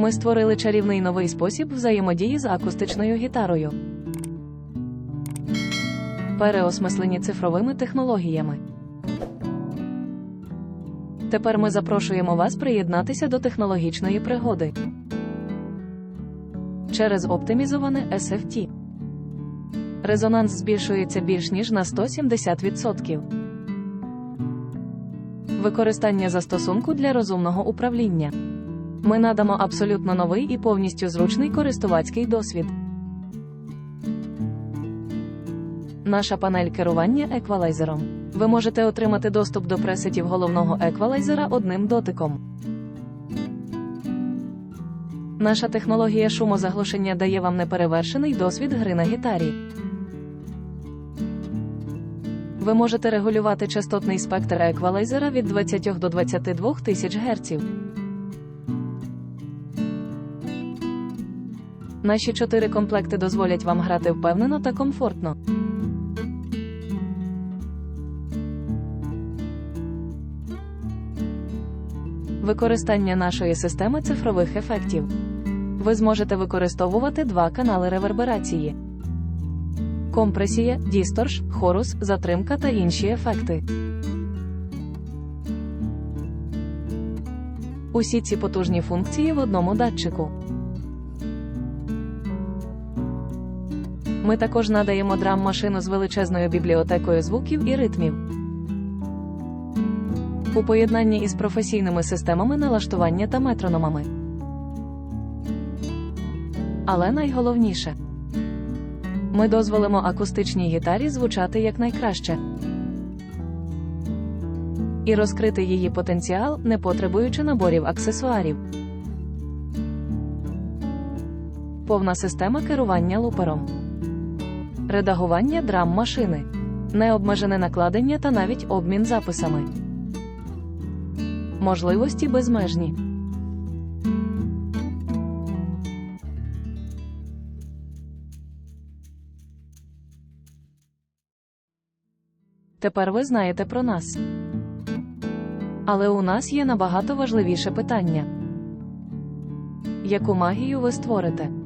Ми створили чарівний новий спосіб взаємодії з акустичною гітарою. Переосмислені цифровими технологіями. Тепер ми запрошуємо вас приєднатися до технологічної пригоди через оптимізоване SFT. Резонанс збільшується більш ніж на 170%. Використання застосунку для розумного управління. Ми надамо абсолютно новий і повністю зручний користувацький досвід. Наша панель керування еквалайзером. Ви можете отримати доступ до пресетів головного еквалайзера одним дотиком. Наша технологія шумозаглушення дає вам неперевершений досвід гри на гітарі. Ви можете регулювати частотний спектр еквалайзера від 20 до 22 тисяч Гц. Наші чотири комплекти дозволять вам грати впевнено та комфортно. Використання нашої системи цифрових ефектів. Ви зможете використовувати два канали реверберації: компресія, дісторш, хорус, затримка та інші ефекти. Усі ці потужні функції в одному датчику. Ми також надаємо драм-машину з величезною бібліотекою звуків і ритмів. У поєднанні із професійними системами налаштування та метрономами. Але найголовніше ми дозволимо акустичній гітарі звучати якнайкраще і розкрити її потенціал, не потребуючи наборів аксесуарів. Повна система керування лупером, редагування драм машини, необмежене накладення та навіть обмін записами. Можливості безмежні. Тепер ви знаєте про нас. Але у нас є набагато важливіше питання. Яку магію ви створите?